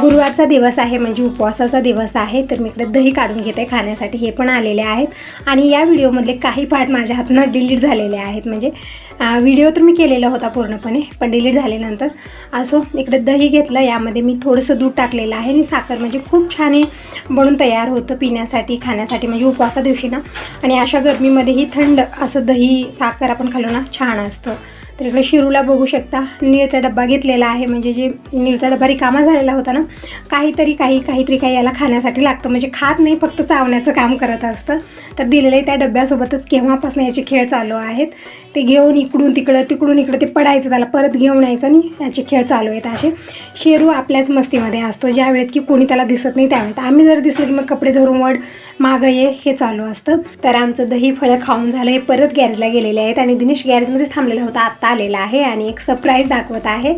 गुरुवारचा दिवस आहे म्हणजे उपवासाचा दिवस आहे तर मी इकडे दही काढून घेते खाण्यासाठी हे पण आलेले आहेत. आणि या व्हिडिओमधले काही पार्ट माझ्या हातनं डिलीट झालेले आहेत. म्हणजे व्हिडिओ तर मी केलेला होता पूर्णपणे पण डिलीट झाल्यानंतर असो इकडे दही घेतलं यामध्ये मी थोडंसं दूध टाकलेलं आहे आणि साखर म्हणजे खूप छान हे बनून तयार होतं पिण्यासाठी खाण्यासाठी म्हणजे उपवासा दिवशी ना. आणि अशा गरमीमध्येही थंड असं दही साखर आपण खाल्लो ना छान असतं. तर इकडे शिरूला बघू शकता. नीळचा डब्बा घेतलेला आहे. म्हणजे जे नीळचा डब्बा रिकामा झालेला होता ना काहीतरी काही काहीतरी काही याला खाण्यासाठी लागतं. म्हणजे खात नाही फक्त चावण्याचं काम करत असतं. तर दिलेले त्या डब्यासोबतच केव्हापासून याचे खेळ चालू आहेत ते घेऊन इकडून तिकडं तिकडून इकडं ते पडायचं त्याला परत घेऊन यायचं आणि त्याचे खेळ चालू आहेत असे. शेरू आपल्याच मस्तीमध्ये असतो. ज्या वेळेत की कोणी त्याला दिसत नाही त्यावेळेत. आम्ही जर दिसलं की मग कपडे धरून वड मागं ये हे चालू असतं. तर आमचं दही फळं खाऊन झालं हे परत गॅरेजला गेलेले आहेत आणि दिनेश गॅरेजमध्येच थांबलेला होता. आत्ता आलेला आहे आणि एक सरप्राईज दाखवत आहे.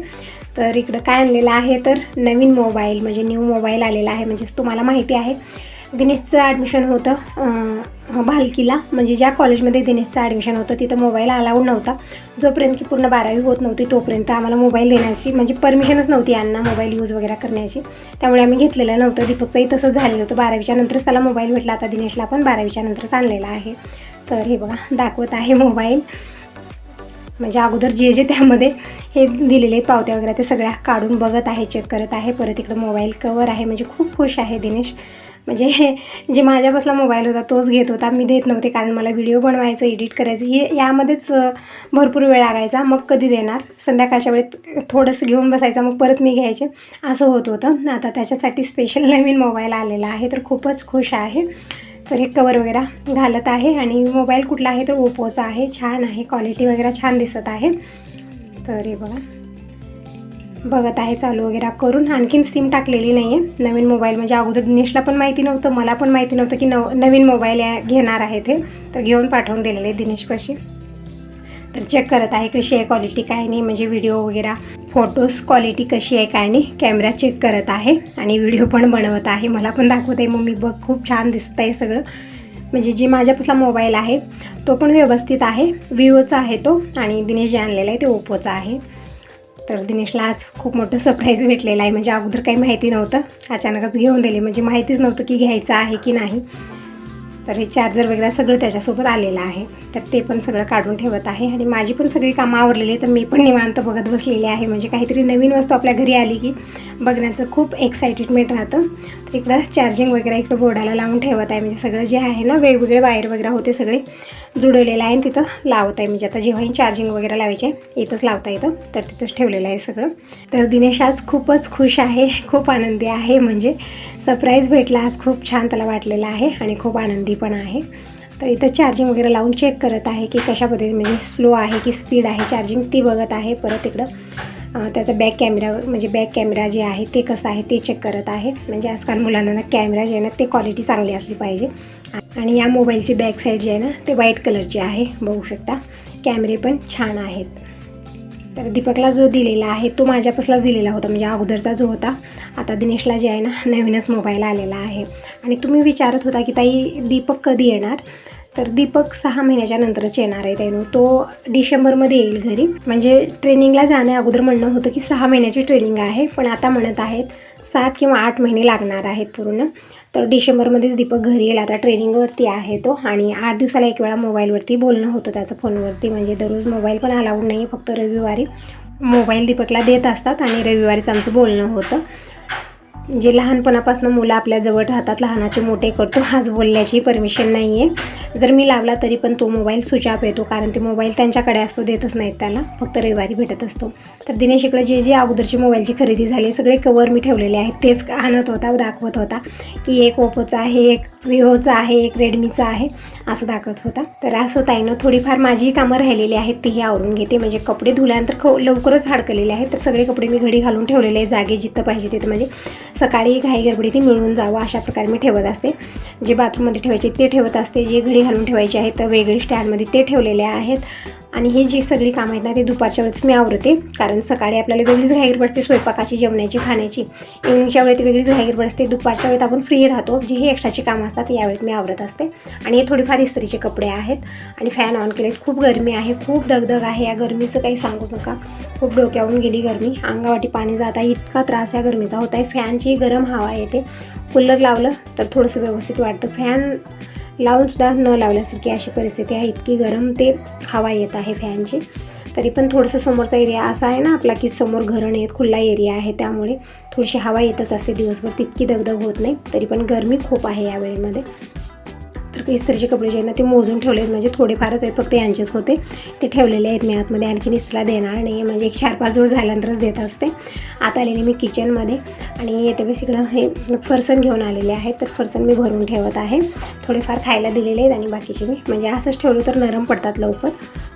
तर इकडं काय आणलेलं आहे? तर नवीन मोबाईल म्हणजे न्यू मोबाईल आलेला आहे. म्हणजेच तुम्हाला माहिती आहे. दिनेशचं ॲडमिशन होतं भालकीला म्हणजे ज्या कॉलेजमध्ये दिनेशचं ॲडमिशन होतं तिथं मोबाईल अलाउड नव्हता. जोपर्यंत की पूर्ण बारावी होत नव्हती तोपर्यंत आम्हाला मोबाईल देण्याची म्हणजे परमिशनच नव्हती यांना मोबाईल यूज वगैरे करण्याची. त्यामुळे आम्ही घेतलेलं नव्हतं. दीपकचंही तसंच झालेलं होतं. बारावीच्या नंतरच त्याला मोबाईल भेटला. आता दिनेशला पण बारावीच्या नंतरच आणलेला आहे. तर हे बघा दाखवत आहे मोबाईल म्हणजे अगोदर जे जे त्यामध्ये हे दिलेले पावत्या वगैरे ते सगळ्या काढून बघत आहे चेक करत आहे. परत इकडं मोबाईल कवर आहे. म्हणजे खूप खुश आहे दिनेश. म्हणजे हे जे माझ्यापासला मोबाईल होता तोच घेत होता. मी देत नव्हते कारण मला व्हिडिओ बनवायचं एडिट करायचं हे यामध्येच भरपूर वेळ लागायचा. मग कधी देणार? संध्याकाळच्या वेळेत थोडंसं घेऊन बसायचं मग परत मी घ्यायचे. असं होत होतं. आता त्याच्यासाठी स्पेशल नवीन मोबाईल आलेला आहे. तर खूपच खुश आहे. तर हे कवर वगैरे घालत आहे आणि मोबाईल कुठला आहे तर ओप्पोचा आहे. छान आहे. क्वालिटी वगैरे छान दिसत आहे. तर हे बघा. बघत आहे चालू वगैरे करून. आणखीन सिम टाकलेली नाही आहे नवीन मोबाईल म्हणजे अगोदर दिनेशला पण माहिती नव्हतं मला पण माहिती नव्हतं की नव नवीन मोबाईल घेणार आहे ते. तर घेऊन पाठवून दिलेले आहे दिनेशपाशी तर चेक करत आहे कशी आहे क्वालिटी काय नाही म्हणजे व्हिडिओ वगैरे. फोटोज क्वालिटी कशी आहे काय नाही कॅमेरा चेक करत आहे. आणि व्हिडिओ पण बनवत आहे. मला पण दाखवत आहे मम्मी बघ खूप छान दिसत आहे सगळं. म्हणजे जी माझ्यापासला मोबाईल आहे तो पण व्यवस्थित आहे. विवोचा आहे तो. आणि दिनेश जे आणलेला आहे ते ओप्पोचा आहे. तर दिनेशला आज खूप मोठं सरप्राईज भेटलेलं आहे. म्हणजे अगोदर काही माहिती नव्हतं. अचानकच घेऊन दिली. म्हणजे माहितीच नव्हतं की घ्यायचं आहे की नाही. तर हे चार्जर वगैरे सगळं त्याच्यासोबत आलेलं आहे. तर ते पण सगळं काढून ठेवत आहे आणि माझी पण सगळी कामं आवरलेली आहे तर मी पण निवांत बघत बसलेली आहे. म्हणजे काहीतरी नवीन वस्तू आपल्या घरी आली की बघण्याचं खूप एक्साइटेडमेंट राहतं. तर इकडं चार्जिंग वगैरे इकडं बोर्डाला लावून ठेवत आहे. म्हणजे सगळं जे आहे ना वेगवेगळे वायर वगैरे होते सगळे जुळवलेलं आहे आणि तिथं लावत आहे. म्हणजे आता जेव्हाही चार्जिंग वगैरे लावायचे इथंच लावता येतं. तर तिथंच ठेवलेलं आहे सगळं. तर दिनेश आज खूपच खुश आहे खूप आनंदी आहे. म्हणजे सरप्राईज भेटला. आज खूप छान त्याला वाटलेला आहे आणि खूप आनंदी पण आहे. तर इथं चार्जिंग वगैरे लावून चेक करत आहे की कशा पद्धतीने म्हणजे स्लो आहे की स्पीड आहे. चार्जिंग ती बघत आहे. परत इकडं त्याचा बॅक कॅमेरा म्हणजे बॅक कॅमेरा जे आहे ते कसं आहे ते चेक करत आहे. म्हणजे आजकाल मुलांना ना कॅमेरा जे आहे ना ते क्वालिटी चांगली असली पाहिजे. आणि या मोबाईलची बॅक साईड जी आहे ना ते व्हाईट कलरची आहे. बघू शकता. कॅमेरे पण छान आहेत. तर दीपकला जो दिलेला आहे तो माझ्यापासलाच दिलेला होता. म्हणजे अगोदरचा जो होता आता दिनेशला जे आहे ना नवीनच मोबाईल आलेला आहे. आणि तुम्ही विचारत होता की ताई दीपक कधी येणार? तर दीपक सहा महिन्याच्या नंतरच येणार आहे त्यानं तो डिसेंबरमध्ये येईल घरी. म्हणजे ट्रेनिंगला जाण्या अगोदर म्हणणं होतं की सहा महिन्याची ट्रेनिंग आहे पण आता म्हणत आहेत सात किंवा आठ महिने लागणार आहेत पूर्ण. तर डिसेंबरमध्येच दीपक घरी येईल. आता ट्रेनिंगवरती आहे तो आणि आठ दिवसाला एक वेळा मोबाईलवरती बोलणं होतं त्याचं फोनवरती. म्हणजे दररोज मोबाईल पण अलाउड नाही फक्त रविवारी मोबाईल दीपकला देत असतात आणि रविवारीच आमचं बोलणं होतं. जे लहानपणापासून मुलं आपल्या जवळ राहतात लहानाचे मोठे करतो आज बोलण्याची परमिशन नाही आहे जर मी लावला तरी पण तो मोबाईल स्विच ऑफ येतो कारण ते मोबाईल त्यांच्याकडे असतो देतच नाहीत त्याला. फक्त रविवारी भेटत असतो. तर दिनेश इकडे जे जे अगोदरची मोबाईलची खरेदी झाली सगळे कवर मी ठेवलेले आहेत. तेच आणत होता दाखवत होता की एक ओप्पोचा आहे एक विवोचा आहे एक रेडमीचा आहे असं दाखवत होता. तर असं ताईनं थोडीफार माझी कामं राहिलेली आहेत तीही आवरून घेते. म्हणजे कपडे धुल्यानंतर ख लवकरच हडकलेले आहेत. तर सगळे कपडे मी घडी घालून ठेवलेले आहे जागे जिथं पाहिजे तिथं. म्हणजे सकाळी घाई गडबडी ती मिळून जावं अशा प्रकारे मी ठेवत असते. जे बाथरूममध्ये ठेवायचे ते ठेवत असते. जे घडी घालून ठेवायचे आहेत तर वेगळे स्टँडमध्ये ते ठेवलेले आहेत. आणि हे जी सगळी कामं आहेत ना ते दुपारच्या वेळेस मी आवरते. कारण सकाळी आपल्याला वेगळीच घाईर पडते स्वयंपाकाची जेवणाची खाण्याची. इव्हिनिंगच्या वेळेत वेगळीच घाईर पडते दुपारच्या वेळेत आपण फ्री राहतो. जी ही एक्स्ट्राची कामं असतात यावेळेत मी आवरत असते. आणि हे थोडीफार इस्त्रीचे कपडे आहेत. आणि फॅन ऑन केलेत. खूप गरमी आहे. खूप दगदग आहे या गरमीचं. काही सांगू नका. खूप डोक्यावरून गेली गरमी. अंगावाटी पाणी जात आहे. इतका त्रास या गरमीचा होत आहे. फॅनची गरम हवा येते. कूलर लावलं तर थोडंसं व्यवस्थित वाटतं. फॅन लावूनसुद्धा न लावल्यासारखी अशी परिस्थिती आहे. इतकी गरम ते हवा येत आहे फॅनची. तरी पण थोडंसं समोरचा एरिया असा आहे ना आपला की समोर घरं आहेत खुल्ला एरिया आहे. त्यामुळे थोडीशी हवा येतच असते. दिवसभर तितकी दगदग होत नाही. तरी पण गरमी खूप आहे या वेळेमध्ये तर इस्त्रीचे कपडे जे आहेत ना ते मोजून ठेवले आहेत म्हणजे थोडेफारच आहेत फक्त यांचेच होते. ते ठेवलेले आहेत मी आतमध्ये. आणखी इस्त्रीला देणार नाही. आहे म्हणजे एक चार पाच जोड झाल्यानंतरच देत असते. आता आलेले मी किचनमध्ये आणि येते वेळेस इकडं हे फरसन घेऊन आलेले आहेत. तर फरसन मी भरून ठेवत आहे. थोडेफार खायला दिलेले आहेत आणि बाकीचे मी. म्हणजे असंच ठेवलं तर नरम पडतात लवकर.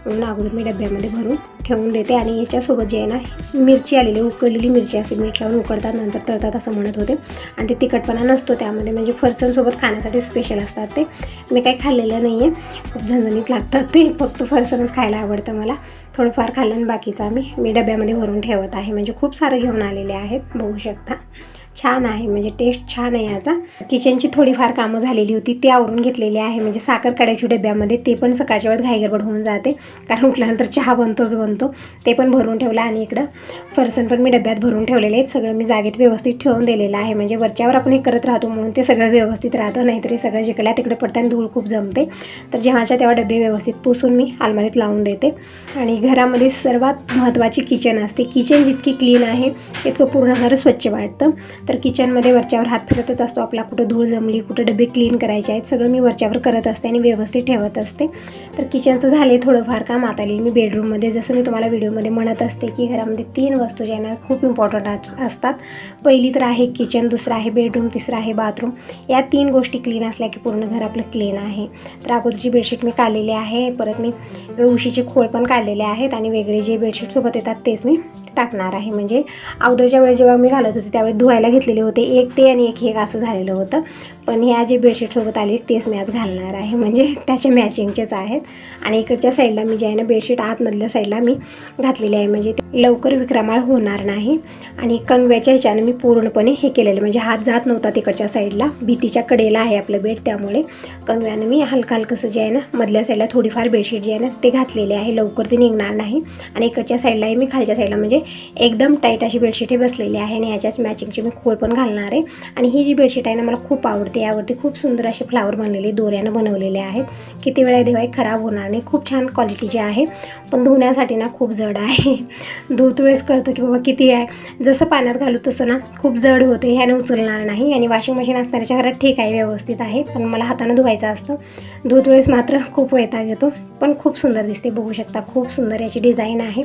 म्हणून अगोदर मी डब्यामध्ये भरून ठेवून देते आणि याच्यासोबत जे आहे ना मिरची आलेली उकळलेली मिरची असते मीठ लावून उकडतात नंतर तळतात असं म्हणत होते. आणि ते तिखटपणा नसतो त्यामध्ये म्हणजे फरसणसोबत खाण्यासाठी स्पेशल असतात ते. मी काही खाल्लेलं नाही आहे खूप झणझणीत लागतात ते. फक्त फरसनच खायला आवडतं मला. थोडंफार खाल्लं आणि बाकीचं आम्ही मी डब्यामध्ये भरून ठेवत आहे. म्हणजे खूप सारं घेऊन आलेले आहेत बघू शकता. छान आहे म्हणजे टेस्ट छान आहे याचा. किचनची थोडीफार कामं झालेली होती ते आवरून घेतलेली आहे. म्हणजे साखर काढायची डब्यामध्ये ते पण सकाळच्या वेळेत घाईगडबड होऊन जाते. कारण उठल्यानंतर चहा बनतोच बनतो. ते पण भरून ठेवलं आणि इकडं फरसन पण मी डब्यात भरून ठेवलेले आहेत. सगळं मी जागेत व्यवस्थित ठेवून दिलेलं आहे. म्हणजे वरच्यावर आपण हे करत राहतो म्हणून ते सगळं व्यवस्थित राहतं. नाहीतरी सगळं जिकडल्या तिकडे पडताना धूळ खूप जमते. तर जेव्हाच्या तेव्हा डबे व्यवस्थित पुसून मी अलमारीत लावून देते. आणि घरामध्ये सर्वात महत्त्वाची किचन असते. किचन जितकी क्लीन आहे तितकं पूर्ण घर स्वच्छ वाटतं. तर किचनमध्ये वरच्यावर हात फिरतच असतो. आपला कुठं धूळ जमली कुठं डबे क्लीन करायचे आहेत सगळं मी वरच्यावर करत असते आणि व्यवस्थित ठेवत असते. तर किचनचं झाले थोडंफार काम. आता येईल मी बेडरूममध्ये जसं मी तुम्हाला व्हिडिओमध्ये म्हणत असते की घरामध्ये तीन वस्तू ज्यांना खूप इम्पॉर्टंट असतात. पहिली तर आहे किचन दुसरं आहे बेडरूम तिसरं आहे बाथरूम या तीन गोष्टी क्लीन असल्या की पूर्ण घर आपलं क्लीन आहे. तर अगोदरची बेडशीट मी काढलेली आहे. परत मी उशीचे खोळ पण काढलेले आहेत आणि वेगळे जे बेडशीटसोबत येतात तेच मी टाकणार आहे. म्हणजे अगोदरच्या वेळेस जेव्हा मी घालत होते त्यावेळी धुवायला घेतलेले होते. एक ते आणि एक हे असं झालेलं होतं. पण ह्या जे बेडशीटसोबत आले तेच मी आज घालणार आहे. म्हणजे त्याचे मॅचिंगचेच आहेत. आणि इकडच्या साईडला मी जे आहे ना बेडशीट आतमधल्या साईडला मी घातलेली आहे. म्हणजे ते लवकर विक्रमाळ होणार नाही. आणि कंगव्याच्या ह्याच्यानं मी पूर्णपणे हे केलेलं म्हणजे हात जात नव्हता तिकडच्या साईडला. भीतीच्या कडेला आहे आपलं बेड त्यामुळे. कंगव्यानं मी हलकं हलकंसं जे आहे ना मधल्या साईडला थोडीफार बेडशीट जे आहे ना ते घातलेले आहे. लवकर ते निघणार नाही. आणि इकडच्या साईडलाही मी खालच्या साईडला म्हणजे एकदम टाईट अशी बेडशीट हे बसलेली आहे. आणि ह्याच्याच मॅचिंगची मी खोळ पण घालणार आहे. आणि ही जी बेडशीट आहे ना मला खूप आवडते. यावरती खूप सुंदर असे फ्लावर बनलेले दोऱ्यानं बनवलेले आहेत. किती वेळा दिवाळी खराब होणार नाही. खूप छान क्वालिटीचे आहे. पण धुण्यासाठी ना खूप जड आहे. धुत वेळेस कळतं की बाबा किती आहे. जसं पाण्यात घालू तसं ना खूप जड होते. ह्याने उचलणार नाही. आणि वॉशिंग मशीन असणाऱ्याच्या घरात ठीक आहे व्यवस्थित आहे. पण मला हातानं धुवायचं असतं. धुत वेळेस मात्र खूप वैताग येतो. पण खूप सुंदर दिसते. बघू शकता खूप सुंदर याची डिझाईन आहे.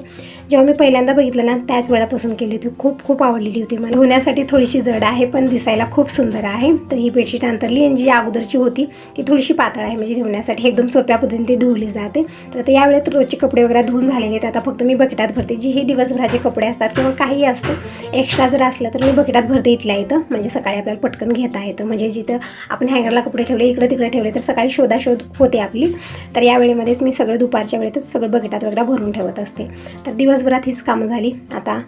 जेव्हा मी पहिल्यांदा बघितलं ना त्याच वेळा पसंत केली होती. खूप खूप आवडलेली होती मला. धुण्यासाठी थोडीशी जड आहे पण दिसायला खूप सुंदर आहे. तर ही बेडशीट अंतरली आणि जी अगोदरची होती ती थोडीशी पातळ आहे म्हणजे धुण्यासाठी एकदम सोप्या पद्धतीने धुवली जाते. तर आता यावेळेत रोजचे कपडे वगैरे धुवून झालेले आहेत. आता फक्त मी बकेटात भरते. जी हे दिवसभराचे कपडे असतात किंवा काही असतं एक्स्ट्रा जर असलं तर मी बकेटात भरते इथल्या इथं. म्हणजे सकाळी आपल्याला पटकन घेता येतं. म्हणजे जिथं आपण हँगरला कपडे ठेवले इकडे तिकडे ठेवले तर सकाळी शोधाशोध होते आपली. तर या वेळेमध्येच मी सगळं दुपारच्या वेळेतच सगळं बकेटात वगैरे भरून ठेवत असते. तर दिवसभरात हीच कामं झाली. आता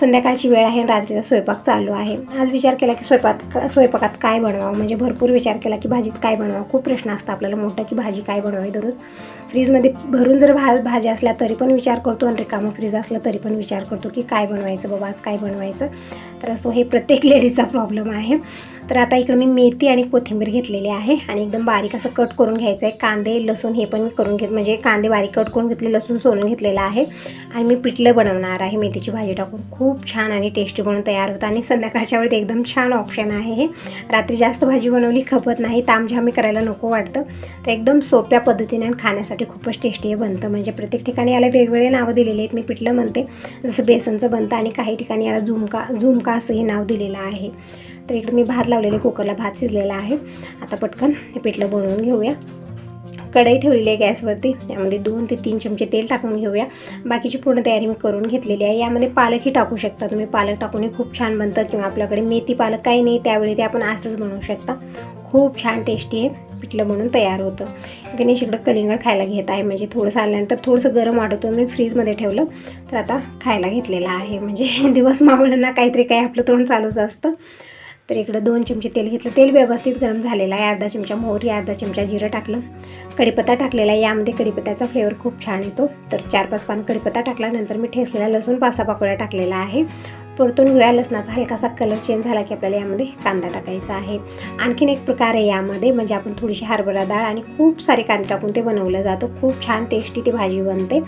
संध्याकाळची वेळ आहे रात्रीचा स्वयंपाक चालू आहे. आज विचार केला की स्वयंपाक स्वयंपाकात काय बनवावं? म्हणजे भरपूर विचार केला की भाजीत काय बनवावं? खूप प्रश्न असतं आपल्याला मोठा की भाजी काय बनवावी दररोज? फ्रीजमध्ये भरून जर भा भाज्या असल्या तरी पण विचार करतो आणि रिकामं फ्रीज असलं तरी पण विचार करतो की काय बनवायचं बाबा आज काय बनवायचं? तर असो हे प्रत्येक लेडीजचा प्रॉब्लेम आहे. तर आता इकडं मी मेथी आणि कोथिंबीर घेतलेली आहे आणि एकदम बारीक असं कट करून घ्यायचं आहे. कांदे लसूण हे पण करून घेत म्हणजे कांदे बारीक कट करून घेतले लसूण सोलून घेतलेलं आहे. आणि मी पिठलं बनवणार आहे मेथीची भाजी टाकून. खूप छान आणि टेस्टी बनवून तयार होतं आणि संध्याकाळच्या वेळेत एकदम छान ऑप्शन आहे हे. रात्री जास्त भाजी बनवली खपत नाही तामझामी करायला नको वाटतं. तर एकदम सोप्या पद्धतीने आणि खाण्यासाठी खूपच टेस्टी हे बनतं. म्हणजे प्रत्येक ठिकाणी याला वेगवेगळे नावं दिलेले आहेत मी पिठलं म्हणते. जसं बेसनचं बनतं आणि काही ठिकाणी याला झुमका झुमका असं हे नाव दिलेलं आहे. तर इकडे मी भात लावलेले कुकरला भात शिजलेला आहे. आता पटकन हे पिठलं बनवून घेऊया. कढई ठेवलेली आहे गॅसवरती त्यामध्ये दोन ते तीन चमचे तेल टाकून घेऊया. बाकीची पूर्ण तयारी मी करून घेतलेली आहे. यामध्ये पालकही टाकू शकता तुम्ही. पालक टाकूनही खूप छान बनतं किंवा आपल्याकडे मेथी पालक काही नाही त्यावेळी ते आपण असंच बनवू शकता. खूप छान टेस्टी आहे पिठलं म्हणून तयार होतं. गणेश इकडं कलिंगड खायला घेत आहे. म्हणजे थोडंसं आल्यानंतर थोडंसं गरम वाटत मी फ्रीजमध्ये ठेवलं. तर आता खायला घेतलेलं आहे. म्हणजे दिवस मावळ्यांना ना काहीतरी काही आपलं तोंड चालूच असतं. तर इकडं दोन चमचे तेल घेतलं. तेल व्यवस्थित गरम झालेलं आहे. अर्धा चमचा मोहरी अर्धा चमचा जिरं टाकलं. कढीपत्ता टाकलेला आहे. यामध्ये कढीपत्त्याचा फ्लेवर खूप छान येतो. तर चार पाच पान कढीपत्ता टाकल्यानंतर मी ठेसलेला लसूण पासा पाकोळ्या टाकलेला आहे. परतून घेऊया. लसणाचा हलकासा कलर चेंज झाला की आपल्याला यामध्ये कांदा टाकायचा आहे. आणखीन एक प्रकार आहे यामध्ये. म्हणजे आपण थोडीशी हरभरा डाळ आणि खूप सारे कांदे टाकून ते बनवलं जातो. खूप छान टेस्टी ती भाजी बनते.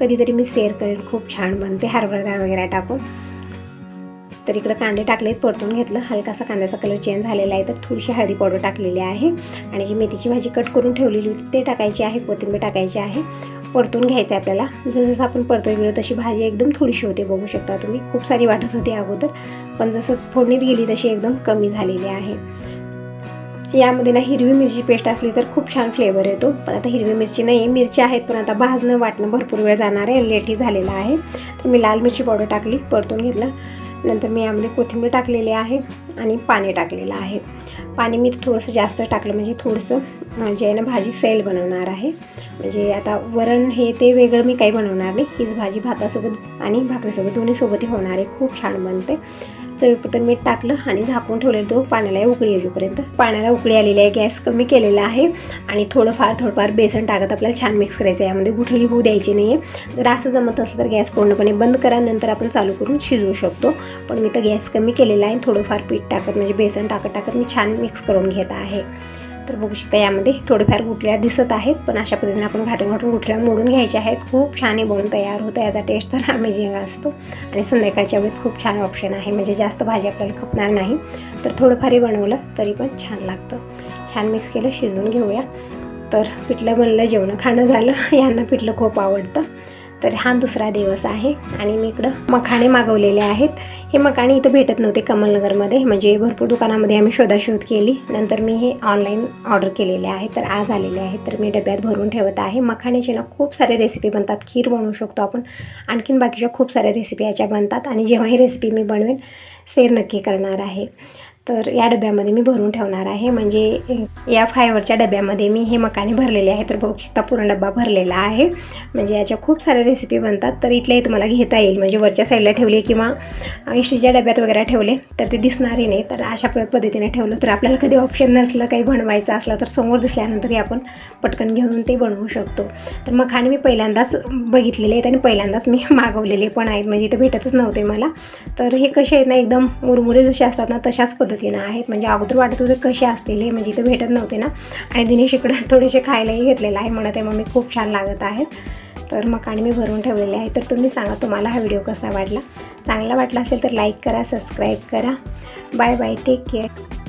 कधीतरी मी शेअर करेन खूप छान बनते. हरभरा डाळ वगैरे टाकून. तर इकडं कांदे टाकलेत परतून घेतलं. हलकासा कांद्याचा कलर चेंज झालेला आहे. तर थोडीशी हळदी पावडर टाकलेली आहे. आणि जी मेथीची भाजी कट करून ठेवलेली होती ते टाकायची आहे. कोथिंबीर टाकायची आहे. परतून घ्यायचं आहे आपल्याला. जसं आपण परतून गेलो तशी भाजी एकदम थोडीशी होते. बघू शकता तुम्ही खूप सारी वाटत होती अगोदर. पण जसं फोडणीत गेली तशी एकदम कमी झालेली आहे. यामध्ये ना हिरवी मिरची पेस्ट असली तर खूप छान फ्लेवर येतो. पण आता हिरवी मिरची नाही आहे मिरची आहेत पण आता भाजणं वाटणं भरपूर वेळ जाणार आहे. लेटही झालेला आहे. तर मी लाल मिरची पावडर टाकली परतून घेतलं. नंतर मी यामध्ये कोथिंबीर टाकलेली आहे आणि पाणी टाकलेलं आहे. पाणी मी थोडंसं जास्त टाकलं म्हणजे थोडंसं जे आहे ना भाजी सैल बनवणार आहे. म्हणजे आता वरण हे ते वेगळं मी काही बनवणार नाही हीच भाजी भातासोबत आणि भाकरीसोबत दोन्हीसोबतही होणार आहे. खूप छान बनते. चवीपटन मीठ टाकलं आणि झाकून ठेवलेलं तो पाण्याला उकळी येऊपर्यंत पाण्याला उकळी आलेली आहे गॅस कमी केलेला आहे आणि थोडंफार थोडंफार बेसन टाकत आपल्याला छान मिक्स करायचं आहे. यामध्ये गुठळी होऊ द्यायची नाही आहे जर असं जमत असलं तर गॅस पूर्णपणे बंद करा नंतर आपण चालू करून शिजवू शकतो. पण मी तर गॅस कमी केलेला आहे थोडंफार पीठ टाकत म्हणजे बेसन टाकत टाकत मी छान मिक्स करून घेत आहे. तर बघू शकता यामध्ये थोडेफार गुठल्या दिसत आहेत पण अशा पद्धतीने आपण घाटून घाटून गुठल्या मोडून घ्यायच्या आहेत. खूप छान हे बनून तयार होतं. याचा टेस्ट तर अमेझिंग असतो. आणि संध्याकाळच्या वेळेत खूप छान ऑप्शन आहे. म्हणजे जास्त भाजी आपल्याला खपणार नाही. तर थोडंफारही बनवलं तरी पण छान लागतं. छान मिक्स केलं शिजवून घेऊया. तर पिठलं बनलं जेवणं खाणं झालं. यांना पिठलं खूप आवडतं. तर हा दुसरा दिवस आहे आणि मी इकडं मखाणे मागवलेले आहेत. हे मखाणे इथं भेटत नव्हते कमलनगरमध्ये म्हणजे भरपूर दुकानामध्ये आम्ही शोधाशोध केली. नंतर मी हे ऑनलाईन ऑर्डर केलेले आहे तर आज आलेले आहेत. तर मी डब्यात भरून ठेवत आहे. मखाण्याचे ना खूप सारे रेसिपी बनतात. खीर बनवू शकतो आपण. आणखीन बाकीच्या खूप साऱ्या रेसिपी याच्या बनतात. आणि जेव्हा ही रेसिपी मी बनवेन शेअर नक्की करणार आहे. तर या डब्यामध्ये मी भरून ठेवणार आहे. म्हणजे या फायवरच्या डब्यामध्ये मी हे मकाने भरलेले आहे तर बघू शकता पूर्ण डब्बा भरलेला आहे. म्हणजे याच्या खूप साऱ्या रेसिपी बनतात. तर इथल्याही तुम्हाला घेता येईल. म्हणजे वरच्या साईडला ठेवले किंवा इष्टीच्या डब्यात वगैरे ठेवले तर ते दिसणारही नाही. तर अशा पद्धतीने ठेवलं तर आपल्याला कधी ऑप्शन नसलं काही बनवायचं असलं तर समोर दिसल्यानंतरही आपण पटकन घेऊन ते बनवू शकतो. तर मखाने मी पहिल्यांदाच बघितलेले आहेत आणि पहिल्यांदाच मी मागवलेले पण आहेत. म्हणजे इथं भेटतच नव्हते मला. तर हे कसे आहेत ना एकदम मुरमुरे जसे असतात ना तशाच पद्धतीनं आहेत म्हणजे अगोदर वाटत होते कसे असतील हे म्हणजे इथं भेटत नव्हते ना. आणि दिनेश इकडं थोडेसे खायलाही घेतलेलं आहे. म्हणत आहे मम्मी खूप छान लागत आहेत तर मकाने मी भरून ठेवलेले आहे. तर तुम्ही सांगा तुम्हाला हा व्हिडिओ कसा वाटला? चांगला वाटला असेल तर लाईक करा सबस्क्राईब करा. Bye bye take care.